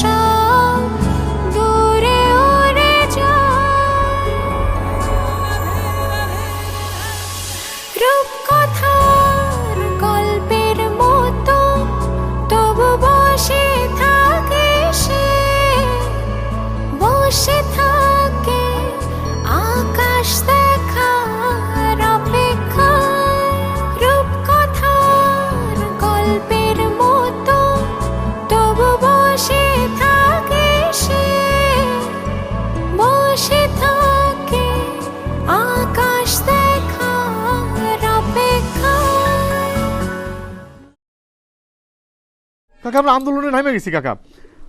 সব কাকা আমরা আন্দোলনে নামে গেছি কাকা।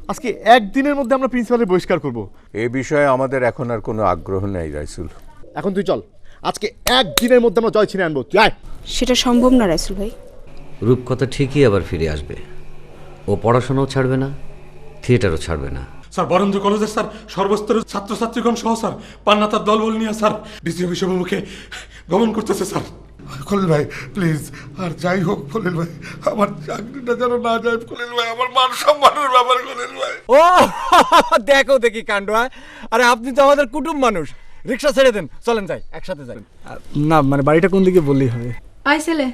আজকে একদিনের মধ্যে আমরা প্রিন্সিপালের বহিষ্কার করব। এ বিষয়ে আমাদের এখন আর কোনো আগ্রহ নেই রাইসুল। এখন তুই চল। আজকে একদিনের মধ্যে আমরা জয় ছিনে আনব। তুই আয়। সেটা সম্ভব না রাইসুল ভাই। রূপকথা ঠিকই আবার ফিরে আসবে। ও পড়াশোনাও ছাড়বে না থিয়েটারও ছাড়বে না। স্যার বরেন্দ্র কলেজের স্যার সর্বস্তরের ছাত্রছাত্রীগণ সহ স্যার। পান্না তার দলবল নিয়ে স্যার দ্বিতীয় বিশ্ববিমুখে গমন করতেছে স্যার। খলিল ভাই প্লিজ আর যাই হোক খলিল ভাই আমার চাকরিটা যেন না যায় খলিল ভাই আমার মান সম্মানের ব্যাপার খলিল ভাই। ও দেখো দেখি কাণ্ড হ্যাঁ? আরে আপনি তো আমাদের কুটুম মানুষ। রিক্সা ছেড়ে দেন চলেন যাই একসাথে যাই। না মানে বাড়িটা কোন দিকে বললেই হবে? আই ছেলে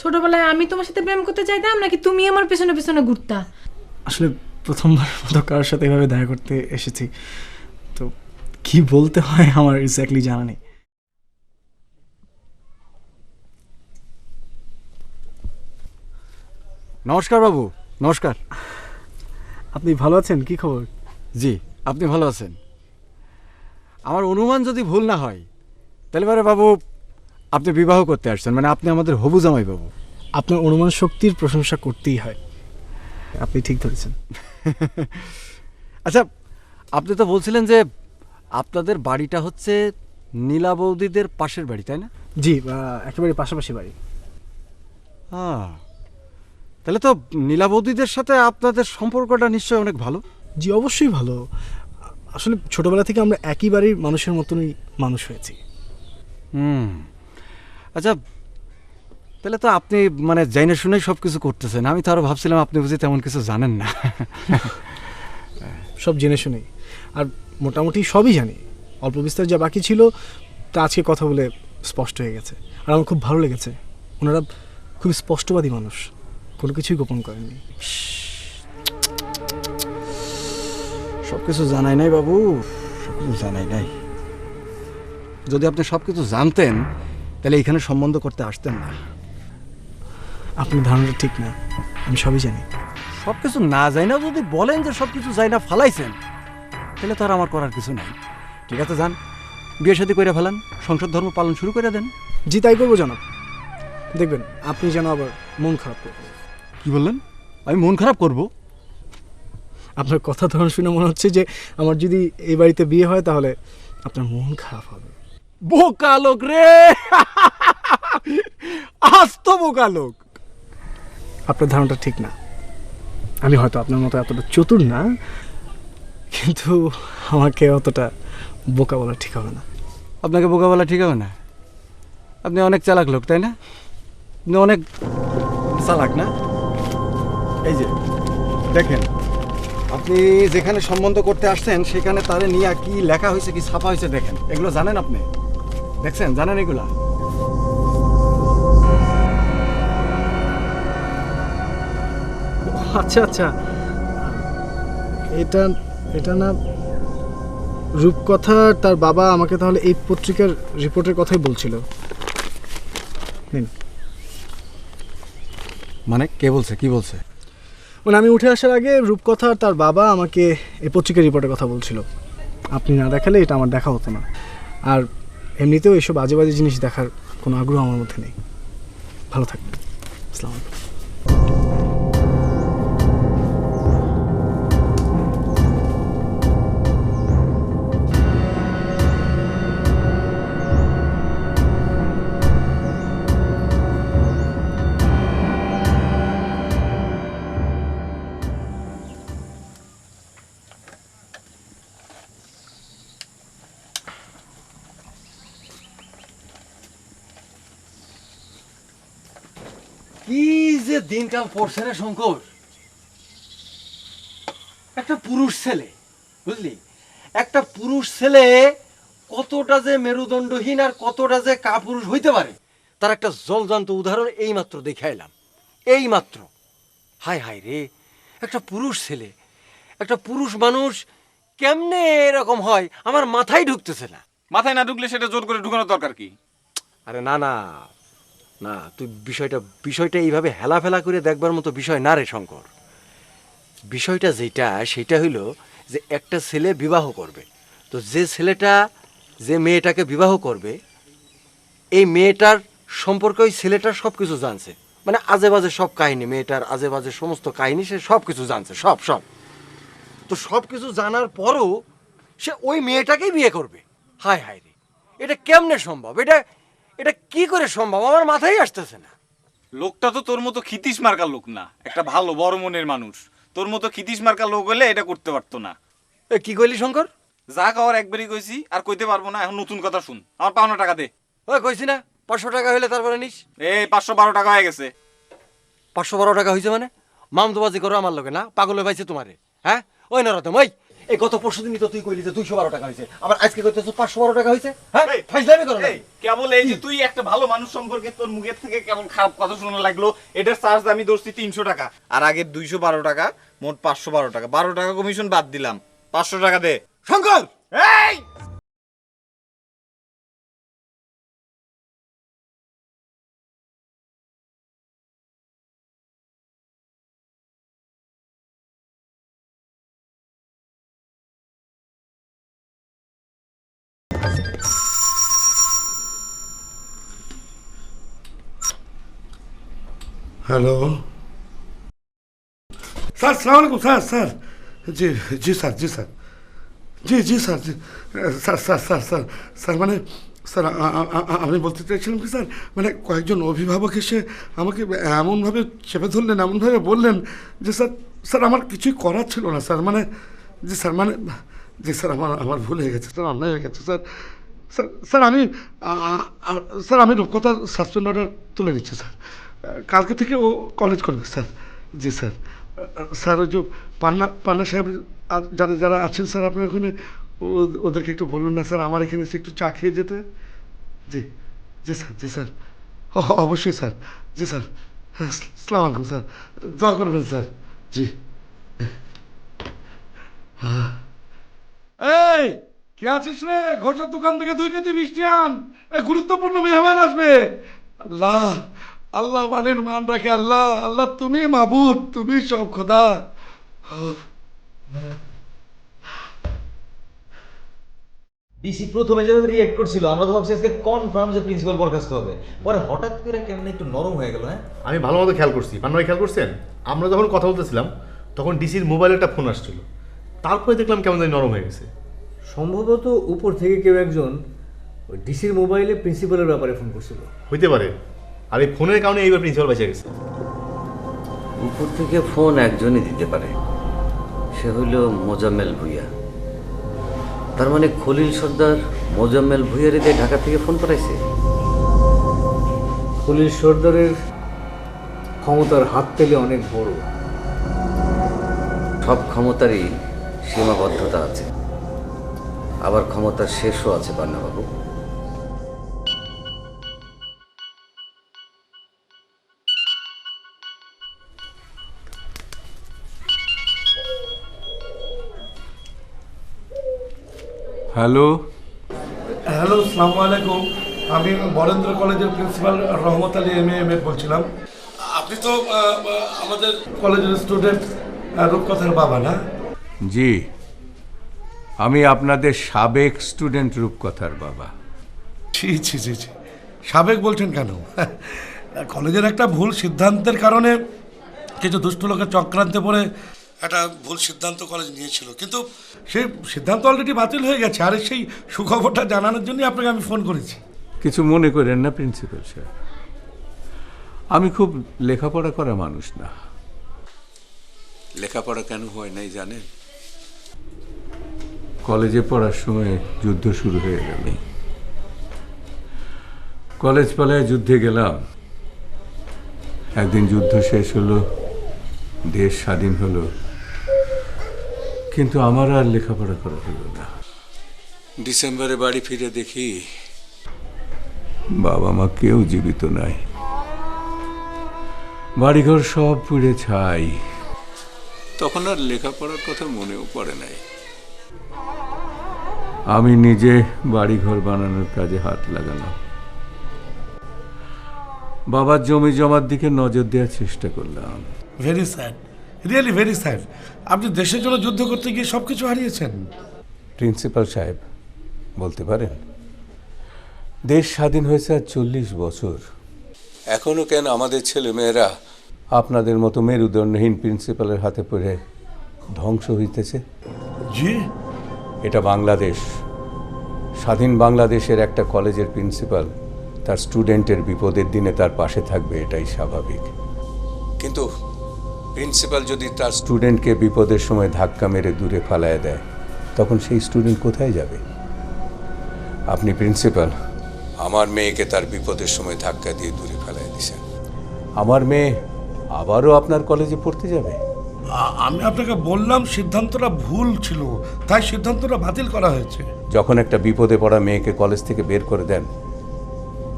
ছোটবেলায় আমি তোমার সাথে প্রেম করতে চাইতাম নাকি তুমি আমার পেছনে পেছনে ঘুরতা? আসলে প্রথমবার মতো কারোর সাথে এভাবে দেখা করতে এসেছি। তো কি বলতে হয় আমার এক্স্যাক্টলি জানা নেই। নমস্কার বাবু নমস্কার। আপনি ভালো আছেন? কি খবর? জি আপনি ভালো আছেন। আমার অনুমান যদি ভুল না হয় তাহলে পরে বাবু আপনি বিবাহ করতে আসছেন মানে আপনি আমাদের হবু জামাই বাবু। আপনার অনুমান শক্তির প্রশংসা করতেই হয়। আপনি ঠিক ধরেছেন। আচ্ছা আপনি তো বলছিলেন যে আপনাদের বাড়িটা হচ্ছে নীলা বৌদিদের পাশের বাড়ি তাই না? জি একেবারে পাশাপাশি বাড়ি। হ্যাঁ তাহলে তো নীলা বৌদিদের সাথে আপনাদের সম্পর্কটা নিশ্চয়ই অনেক ভালো। জি অবশ্যই ভালো। আসলে ছোটবেলা থেকে আমরা একই বাড়ির মানুষের মতনই মানুষ হয়েছি। হুম। আচ্ছা তাহলে তো আপনি মানে জাইনে শুনেই সব কিছু করতেছেন। আমি তো আরও ভাবছিলাম আপনি বুঝি তেমন কিছু জানেন না। সব জেনে শুনেই। আর মোটামুটি সবই জানি। অল্প বিস্তার যা বাকি ছিল তা আজকে কথা বলে স্পষ্ট হয়ে গেছে। আর আমার খুব ভালো লেগেছে। ওনারা খুব স্পষ্টবাদী মানুষ। কোনো কিছুই গোপন করেননি। সব কিছু জানাই নাই বাবু সব কিছু জানাই নাই। যদি আপনি সব কিছু জানতেন, তাহলে এখানে সম্বন্ধ করতে আসতেন না। আপনার ধারণাটা ঠিক না, আমি সবই জানি। সব কিছু না যাই না যদি বলেন যে সব কিছু যাই না ফালাইছেন, তাহলে তো আর আমার করার কিছু নাই। ঠিক আছে, যান, বিয়ে সাথে করে ফেলান, সংসার ধর্ম পালন শুরু করে দেন। জি, তাই করব জানাব। দেখবেন, আপনি যেন আবার মন খারাপ করবেন কি বললেন? আমি মন খারাপ করব। আপনার কথা ধরন শুনে মনে হচ্ছে যে আমার যদি এই বাড়িতে বিয়ে হয় তাহলে আপনার মন খারাপ হবে। বোকা লোক রে! আস্ত বোকা লোক! আপনার ধারণাটা ঠিক না। আমি হয়তো আপনার মতো এতটা চতুর না কিন্তু আমাকে অতটা বোকা বলা ঠিক হবে না। আপনাকে বোকা বলা ঠিক হবে না? আপনি অনেক চালাক লোক তাই না? আপনি অনেক চালাক না? এই যে দেখেন আপনি যেখানে সম্বন্ধ করতে আসছেন সেখানে তারে নিয়ে কি লেখা হয়েছে কি ছাপা হয়েছে দেখেন। এগুলো জানেন আপনি? দেখছেন? জানেন এগুলা? আচ্ছা আচ্ছা। এটা এটা না রূপকথা তার বাবা আমাকে তাহলে এই পত্রিকার রিপোর্টের কথাই বলছিল। নিন। মানে কে বলছে? কি বলছে? মানে আমি উঠে আসার আগে রূপকথা আর তার বাবা আমাকে এই পত্রিকা রিপোর্টের কথা বলছিল। আপনি না দেখালে এটা আমার দেখা হতো না। আর এমনিতেও এইসব আজে বাজে জিনিস দেখার কোনো আগ্রহ আমার মধ্যে নেই। ভালো থাকবেন। আসসালামু আলাইকুম। দিনকাল পড়ছে না শঙ্কর। একটা পুরুষ ছেলে বুঝলি? একটা পুরুষ ছেলে কতটা যে মেরুদণ্ডহীন আর কতটা যে কাপুরুষ হইতে পারে তার একটা জলজান্ত উদাহরণ এইমাত্র দেখে এলাম এইমাত্র। হায় হায় রে একটা পুরুষ ছেলে একটা পুরুষ মানুষ কেমনে এরকম হয়? আমার মাথায় ঢুকতেছে না। মাথায় না ঢুকলে সেটা জোর করে ঢুকানোর দরকার কি? আরে না না। না, তুই বিষয়টা বিষয়টা এইভাবে হেলাফেলা করে দেখবার মতো বিষয় না রে শঙ্কর। বিষয়টা যেটা সেটা হইল যে একটা ছেলে বিবাহ করবে। তো যে ছেলেটা, যে মেয়েটাকে বিবাহ করবে, এই মেয়েটার সম্পর্কে ওই ছেলেটার সব কিছু জানছে। মানে আজে বাজে সব কাহিনী, মেয়েটার আজে বাজে সমস্ত কাহিনী সে সব কিছু জানছে, সব সব। তো সব কিছু জানার পরও সে ওই মেয়েটাকেই বিয়ে করবে। হায় হায় রে, এটা কেমনে সম্ভব? এটা এটা কি করে সম্ভব? আমার মাথায় আসতেছে না। লোকটা তো তোর মতো খিতিস মার্কা লোক না। একটা ভালো বড় মনের মানুষ। তোর মতো খিতিস মার্কা লোক হলে এটা করতে পারতো না। এ কি কইলি শঙ্কর? যা খাওয়ার একবারই কইছি আর কইতে পারব না। এখন নতুন কথা শুন। আমার পাওনা টাকা দে। ওই কইছি না। পাঁচশো টাকা হইলে তারপরে নিস। এই পাঁচশো বারো টাকা হয়ে গেছে। পাঁচশো বারো টাকা হয়েছে মানে? মামদোবাজি করো আমার লোকে না? পাগলে পাইছে তোমারে। হ্যাঁ? ওই নরতম ওই! এই গত পরশু দিনই তো তুই কইলি যে দুইশো বারো টাকা হয়েছে আবার আজকে কইতেছ পাঁচশো বারো টাকা হয়েছে হ্যাঁ? ফাইজলামি করো না। কেবল এই যে তুই একটা ভালো মানুষ সম্পর্কে তোর মুখের থেকে কেমন খারাপ কথা শোনা লাগল এটার চার্জ আমি ধরছি তিনশো টাকা। আর আগের দুইশো বারো টাকা মোট পাঁচশো বারো টাকা। বারো টাকা কমিশন বাদ দিলাম। পাঁচশো টাকা দে। শঙ্কর! এই! হ্যালো স্যার সালাম আলাইকুম স্যার স্যার জি জি স্যার জি স্যার জি জি স্যার জি sir sir sir sir sir মানে স্যার আমি বলতে চাইছিলাম কি স্যার মানে কয়েকজন অভিভাবক এসে আমাকে এমনভাবে চেপে ধরলেন, এমনভাবে বললেন যে স্যার স্যার আমার কিছুই করার ছিল না স্যার মানে জি স্যার মানে জি স্যার আমার আমার ভুল হয়ে গেছে স্যার অন্যায় হয়ে গেছে স্যার স্যার স্যার আমি স্যার আমি রূপকথার সাসপেন্ড অর্ডার তুলে নিচ্ছি স্যার কালকে থেকে ও কলেজ করবে, স্যার। জি, স্যার। স্যার, ওই যে পান্না পান্না সাহেব, আর যারা যারা আছেন, স্যার, আপনার ওখানে ওদেরকে একটু বলুন না, স্যার, আমার এখানে এসে একটু চা খেয়ে যেতে। জি জি, স্যার জি, স্যার। অবশ্যই, স্যার। জি, স্যার। হ্যাঁ সালাম আলাইকুম, স্যার। দোয়া করবেন, স্যার। জি। এই, কে আছিস রে? ঘোষার দোকান থেকে দুই কেজি মিষ্টি আন। গুরুত্বপূর্ণ মেহমান আসবে। আল্লাহ। আল্লাহ মানের মান রাখে আল্লাহ আল্লাহ তুমি মাবুদ তুমি সব খোদা। ডিসি প্রথমে যেভাবে রিয়েক্ট করছিল আমরা তো ভাবছি আজকে কনফার্ম যে প্রিন্সিপাল বরখাস্ত হবে। পরে হঠাৎ করে কেমন একটু নরম হয়ে গেল হ্যাঁ? আমি ভালো মতো খেয়াল করছি। পান্নাই খেয়াল করছেন? আমরা যখন কথা বলতেছিলাম তখন ডিসির মোবাইলে একটা ফোন আসছিল। তারপরে দেখলাম কেমন জানি নরম হয়ে গেছে। সম্ভবত উপর থেকে কেউ একজন ওই ডিসির মোবাইলে প্রিন্সিপালের ব্যাপারে ফোন করছিল। হইতে পারে। আর এই ফোনের কারণে এইবার প্রিন্সিপাল বেঁচে গেছে। উপর থেকে ফোন একজনই দিতে পারে। সে হইল মোজাম্মেল ভুইয়া। তার মানে খলিল সর্দার মোজাম্মেল ভুইয়ারে দিয়ে ঢাকা থেকে ফোন করাইছে পুলিশ সর্দারের ক্ষমতার হাত পেলে অনেক বড়। সব ক্ষমতারই সীমাবদ্ধতা আছে। আবার ক্ষমতার শেষও আছে পান্নাবাবু হ্যালো হ্যালো সালাম আলাইকুম আমি বরেন্দ্র কলেজের principal Rahmat Ali M A M A বলছিলাম। আপনি তো আমাদের কলেজের স্টুডেন্ট রূপকথার বাবা না? জি। আমি আপনাদের সাবেক স্টুডেন্ট রূপকথার বাবা। ছি ছি ছি ছি। সাবেক বলছেন কেন? কলেজের একটা ভুল সিদ্ধান্তের কারণে কিছু দুষ্ট লোকের চক্রান্তে পড়ে একটা ভুল সিদ্ধান্ত কলেজ নিয়েছিল। কিন্তু সেই সিদ্ধান্ত অলরেডি বাতিল হয়ে গেছে। আর সেই সুখবরটা জানানোর জন্যই আপনাকে আমি ফোন করেছি। কিছু মনে করেন না প্রিন্সিপাল স্যার আমি খুব লেখাপড়া করা মানুষ না। লেখাপড়া কেন হয় নাই জানেন? কলেজে পড়ার সময় যুদ্ধ শুরু হয়ে গেল। কলেজ পালায় যুদ্ধে গেলাম। একদিন যুদ্ধ শেষ হলো দেশ স্বাধীন হলো। কিন্তু আমার আর লেখাপড়া করা হলো না। ডিসেম্বরে বাড়ি ফিরে দেখি বাবা মা কেউ জীবিত নাই। বাড়িঘর সব পুড়ে ছাই। তখন আর লেখাপড়ার কথা মনেও পড়ে নাই। আমি নিজে বাড়িঘর বানানোর কাজে হাত লাগালাম। বাবার জমি জমার দিকে নজর দেওয়ার চেষ্টা করলাম। Very sad really very sad আপনি দেশের জন্য যুদ্ধ করতে গিয়ে সব কিছু হারিয়েছেন। প্রিন্সিপাল সাহেব বলতে পারেন দেশ স্বাধীন হয়েছে আর চল্লিশ বছর। এখনও কেন আমাদের ছেলে মেয়েরা আপনাদের মতো মেরুদণ্ডহীন প্রিন্সিপালের হাতে পড়ে ধ্বংস হইতেছে? জি। এটা বাংলাদেশ। স্বাধীন বাংলাদেশের একটা কলেজের প্রিন্সিপাল তার স্টুডেন্টের বিপদের দিনে তার পাশে থাকবে এটাই স্বাভাবিক। কিন্তু প্রিন্সিপাল যদি তার স্টুডেন্টকে বিপদের সময় ধাক্কা মেরে দূরে ফালায় দেয় তখন সেই স্টুডেন্ট কোথায় যাবে? আপনি প্রিন্সিপাল আমার মেয়েকে তার বিপদের সময় ধাক্কা দিয়ে দূরে ফেলায় দিছেন আমার মেয়ে আবারও আপনার কলেজে পড়তে যাবে? আমি আপনাকে বললাম সিদ্ধান্তটা ভুল ছিল তাই সিদ্ধান্তটা বাতিল করা হয়েছে। যখন একটা বিপদে পড়া মেয়েকে কলেজ থেকে বের করে দেন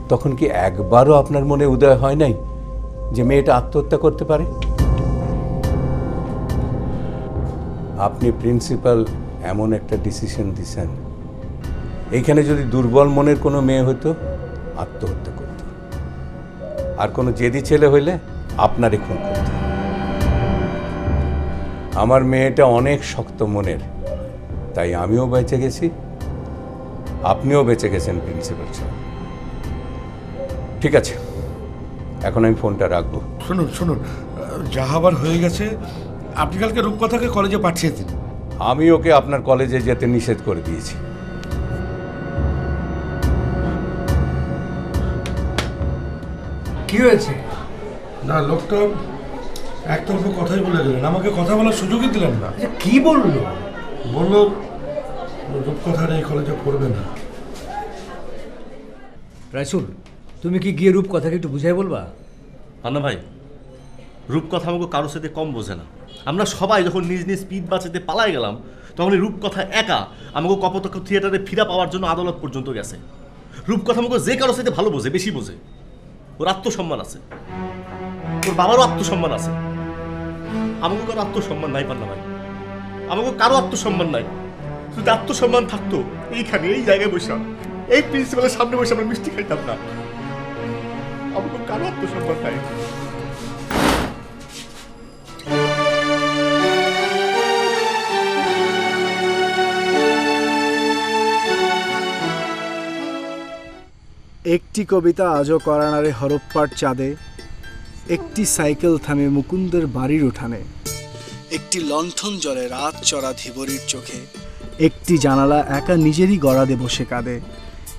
তখন কি একবারও আপনার মনে উদয় হয় নাই যে মেয়েটা আত্মহত্যা করতে পারে? আপনি প্রিন্সিপাল এমন একটা ডিসিশন দিছেন। এইখানে যদি দুর্বল মনের কোনো মেয়ে হতো, আত্মহত্যা করত। আর কোনো জেদি ছেলে হইলে আপনারই খুন করত। আমার মেয়েটা অনেক শক্ত মনের, তাই আমিও বেঁচে গেছি, আপনিও বেঁচে গেছেন প্রিন্সিপাল ঠিক আছে, এখন আমি ফোনটা রাখব। শুনুন শুনুন যা হয়ে গেছে আপনি কালকে রূপকথাকে কলেজে পাঠিয়ে দিন। আমি ওকে আপনার কলেজে যেতে নিষেধ করে দিয়েছি। কি হয়েছে? না লোকটা একতরফা কথাই বলে গেলেন আমাকে কথা বলার সুযোগই দিলেন না। কি বলল? বলল রূপকথা এই কলেজে পড়বে না। রাইসুল তুমি কি গিয়ে রূপ কথাকে একটু বুঝাই বলবা? পান্না ভাই রূপকথা আমাকে কারোর সাথে কম বোঝে না। আমরা সবাই যখন নিজ নিজ স্পিড বাঁচাতে পালাই গেলাম তখন রূপকথা একা আমাকে কপতক্ষ থিয়েটারে ফিরা পাওয়ার জন্য আদালত পর্যন্ত গেছে। রূপকথা আমাকে যে কারোর সাথে ভালো বোঝে, বেশি বোঝে। ওর আত্মসম্মান আছে। ওর বাবারও আত্মসম্মান আছে। আমাকে কারও আত্মসম্মান নাই, পান্না ভাই। আমাকে কারও আত্মসম্মান নাই। যদি আত্মসম্মান থাকতো, এইখানে, এই জায়গায় বসে, এই প্রিন্সিপালের সামনে বসে আমরা মিষ্টি খাইতাম না। আমাকে কারও আত্মসম্মান নাই। একটি কবিতা আজও করানারে হরপ্পার চাঁদে একটি সাইকেল থামে মুকুন্দের বাড়ির উঠানে একটি লণ্ঠন জলে রাত চড়া ধীবরীর চোখে একটি জানালা একা নিজেরই গড়াদে বসে কাঁদে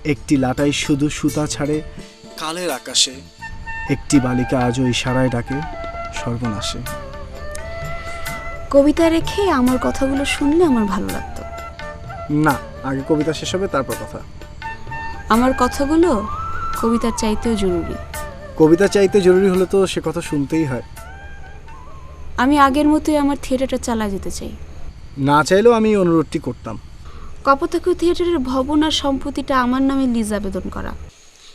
একটি লাটাই শুধু সুতা ছাড়ে কালের আকাশে একটি বালিকা আজও ইশারায় ডাকে সর্বনাশে। কবিতা রেখে আমার কথাগুলো শুনলে আমার ভালো লাগতো। না আগে কবিতা শেষ হবে তারপর কথা। আমার কথাগুলো কবিতার চাইতেও জরুরি। কবিতা চাইতে জরুরি হলে তো সে কথা শুনতেই হয়। আমি আগের মতোই আমার থিয়েটারটা চালা যেতে চাই। না চাইলেও আমি এই অনুরোধটি করতাম। কপোতাক্ষ থিয়েটারের ভবন আর সম্পত্তিটা আমার নামে লিজ আবেদন করা।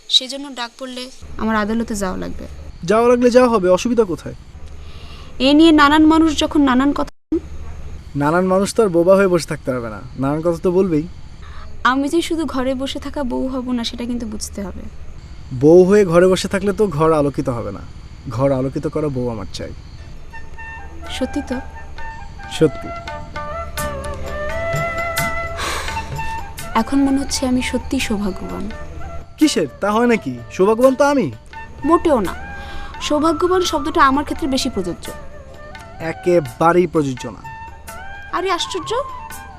সেজন্য ডাক পড়লে আমার আদালতে যাওয়া লাগবে। যাওয়া লাগলে যাওয়া হবে অসুবিধা কোথায়? এ নিয়ে নানান মানুষ যখন নানান কথা নানান মানুষ তো আর বোবা হয়ে বসে থাকতে পারবে না। নানান কথা তো বলবেই। আমি যে শুধু ঘরে বসে থাকা বউ হব না সেটা কিন্তু বুঝতে হবে। বউ হয়ে ঘরে বসে থাকলে তো ঘর আলোকিত হবে না। ঘর আলোকিত করা বউ আমার চাই। সত্যি তো? সত্যি। এখন মনে হচ্ছে আমি সত্যি সৌভাগ্যবান। কিসের? তা হয় নাকি? সৌভাগ্যবান তো আমি। মোটেও না। সৌভাগ্যবান শব্দটা আমার ক্ষেত্রে বেশি প্রযোজ্য। একেবারেই প্রযোজ্য না। আরে আশ্চর্য!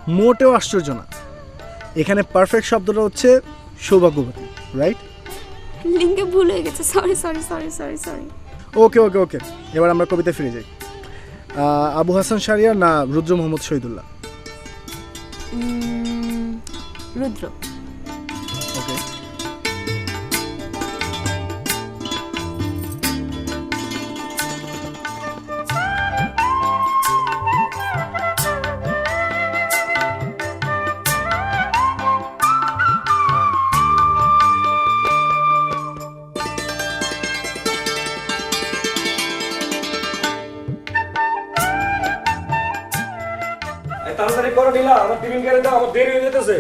মোটেও আশ্চর্য না। এখানে পারফেক্ট শব্দটা হচ্ছে সৌভাগ্যবতী রাইট লিঙ্গে ভুল হয়ে গেছে sorry sorry sorry sorry sorry okay okay okay এবার আমরা কবিতা ফিরে যাই। আবু হাসান সারিয়া না রুদ্র মোহাম্মদ শহীদুল্লাহ? রুদ্র। তাড়াতাড়ি করো নীলা আমার টিফিন কেড়ে দাও আমার দেরি হয়ে যেতেছে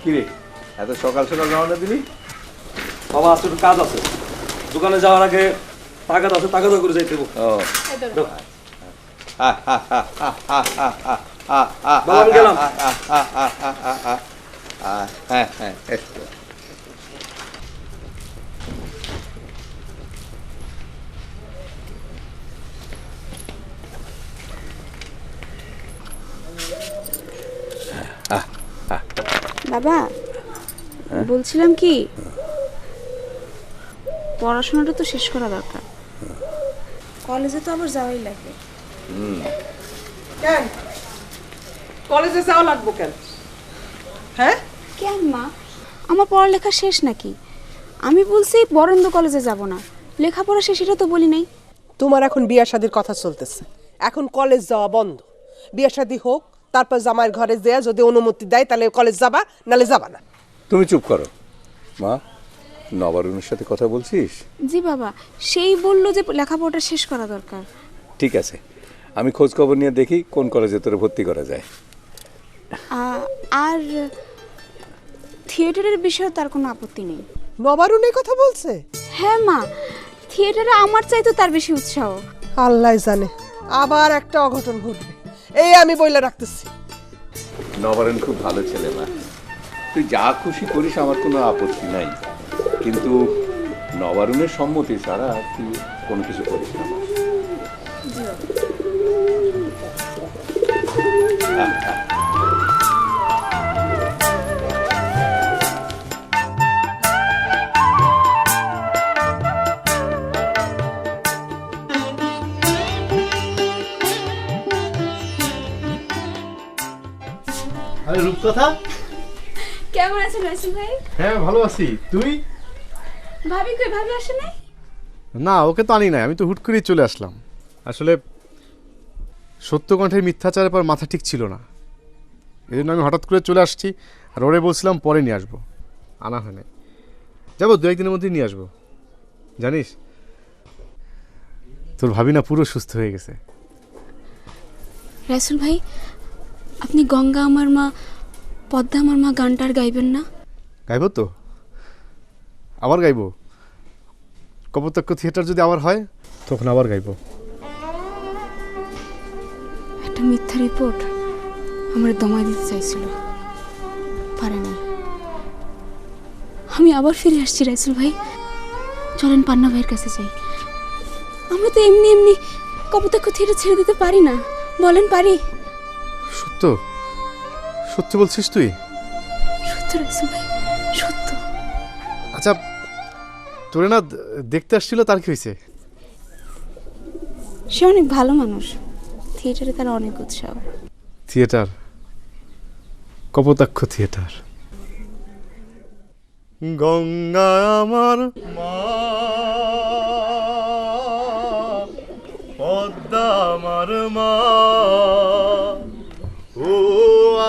কি রে এত সকাল সকাল রওনা দিলি বাবা আজ একটু কাজ আছে দোকানে যাওয়ার আগে তাগাদ আছে তাগাদ করে যাইতে হবে ও বাবা আমি গেলাম হ্যাঁ হ্যাঁ বাবা বলছিলাম কি পড়াশোনাটা তো শেষ করা দরকার। কলেজে তো আবার যাওয়াই লাগবে। কেন? কলেজে যাওয়া লাগবো কেন? হ্যাঁ? কেন মা? আমার পড়ালেখা শেষ নাকি? আমি বলছি বরেন্দ্র কলেজে যাব না। লেখাপড়া শেষ এটা তো বলি নাই। তোমার এখন বিয়া শাদির কথা চলতেছে। এখন কলেজ যাওয়া বন্ধ। বিয়া শাদি হোক তারপর জামাইয়ের ঘরে যেয়া যদি অনুমতি দেয় তাহলে কলেজ যাবা নালে যাবা না। তুমি চুপ করো। মা নবারুণের সাথে কথা বলছিস? জি বাবা সেই বলল যে লেখাপড়াটা শেষ করা দরকার। ঠিক আছে আমি খোঁজ খবর নিয়ে দেখি কোন কলেজে তোরে ভর্তি করা যায়। আর থিয়েটারের বিষয়ে তার কোনো আপত্তি নেই। নবারুণ এই কথা বলছে? হ্যাঁ মা থিয়েটারে আমার চাইতো তার বেশি উৎসাহ। আল্লাহ জানে আবার একটা অঘটন ঘটবে। এই আমি বইলা রাখতেছি। নবরণ খুব ভালো ছেলে মা। তুই যা খুশি করিস আমার কোনো আপত্তি নাই। কিন্তু নবারুণের সম্মতি ছাড়া তুই কোনো কিছু করিস না রূপকথা কেমন আছেন রাসেল ভাই? হ্যাঁ ভালো আছি। তুই? ভাবি কই ভাবি আসে নাই? না ওকে তো আনি নাই আমি তো হুট করেই চলে আসলাম। আসলে সত্যকণ্ঠের মিথ্যাচারের পর মাথা ঠিক ছিল না। এই জন্য আমি হঠাৎ করে চলে আসছি আর ওরে বলছিলাম পরে নিয়ে আসব। আনা হয় নাই। যাব দু একদিনের মধ্যেই নিয়ে আসব। জানিস তোর ভাবি না পুরো সুস্থ হয়ে গেছে। রাসেল ভাই আপনি গঙ্গা আমার মা পদ্মা আমার মা গানটার গাইবেন না। গাইব তো? আবার গাইবো? কপোতাক্ষ থিয়েটার যদি আবার হয় তখন আবার গাইবো। একটা মিথ্যা রিপোর্ট আমার দমাই দিতে চাইছিল। পারে না আমি আবার ফিরে আসছি রাইসুল ভাই। চলেন পান্না ভাইয়ের কাছে যাই। আমরা তো এমনি এমনি কপোতাক্ষ থিয়েটার ছেড়ে দিতে পারি না। বলেন পারি। সত্য? সত্য বলছিস তুই? সত্য ভাই সত্য। আচ্ছা তোরে না দেখতে আসছিল তার কি হয়েছে? সে অনেক ভালো মানুষ। থিয়েটারে তার অনেক উৎসাহ। থিয়েটার? কপোতাক্ষ থিয়েটার। গঙ্গা আমার মা পদ্মা আমার মা।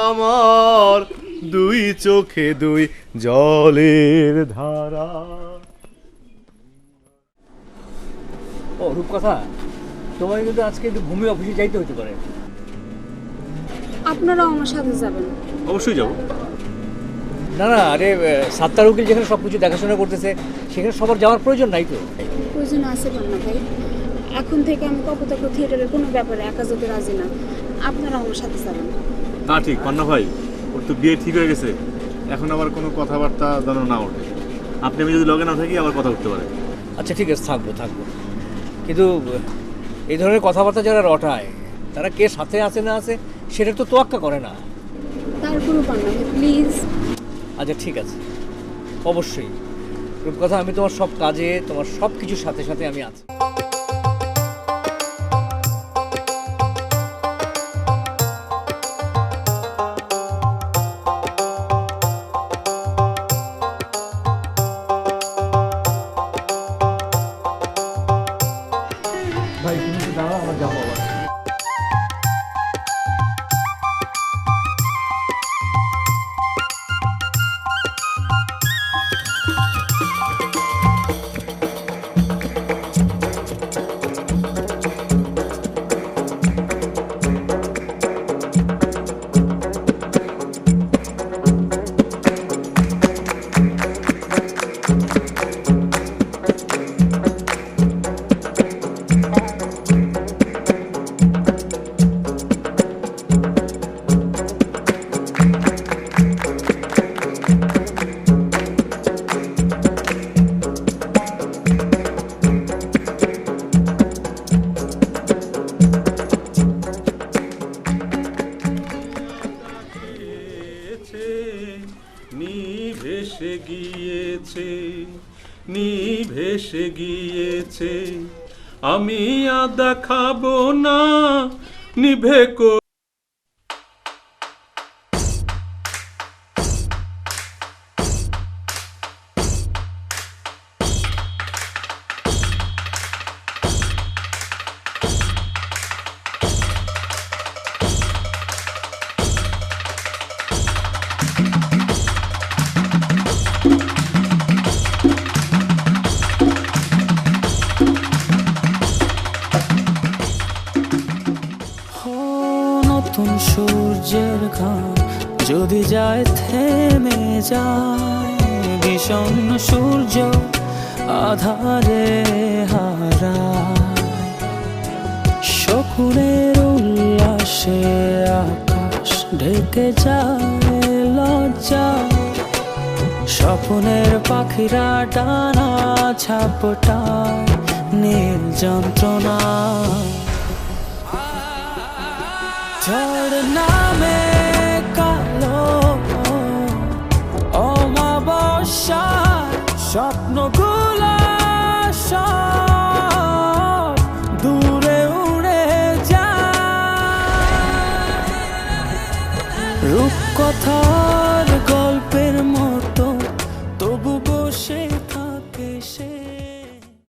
আমার দুই চোখে দুই জলের ধারা। ও রূপকথা তোমার কিন্তু আজকে একটু ভূমি অফিসে যাইতে হতে পারে। আপনারাও আমার সাথে যাবেন। অবশ্যই যাব। না না আরে সাত্তার উকিল যেখানে সব কিছু দেখাশোনা করতেছে সেখানে সবার যাওয়ার প্রয়োজন নাই তো? প্রয়োজন আছে পান্না ভাই। এখন থেকে আমি কপোতাক্ষ থিয়েটারের কোনো ব্যাপারে একা যেতে রাজি না। আপনারা আমার সাথে যাবেন। তা ঠিক পান্না ভাই ওর তো বিয়ে ঠিক হয়ে গেছে। এখন আবার কোনো কথাবার্তা যেন না ওঠে। আপনি আমি যদি লগে না থাকি আবার কথা উঠতে পারে। আচ্ছা ঠিক আছে থাকব থাকব। কিন্তু এই ধরনের কথাবার্তা যারা রটায় তারা কে সাথে আছে না আছে সেটা তো তোয়াক্কা করে না। তারপরেও পান্না ভাই প্লিজ আচ্ছা ঠিক আছে। অবশ্যই। রূপকথা আমি তোমার সব কাজে তোমার সব কিছুর সাথে সাথে আমি আছি। আমি আর দেখাবো না নিভে কো শকুনের উল্লাসে আকাশ ঢেকে যায় লজ্জা। স্বপ্নের পাখিরা ডানা ছাপটায় নীল যন্ত্রণা। ঝড় নামে কালো অমাবস্যা, স্বপ্নগুলো যায় রূপকথার গল্পে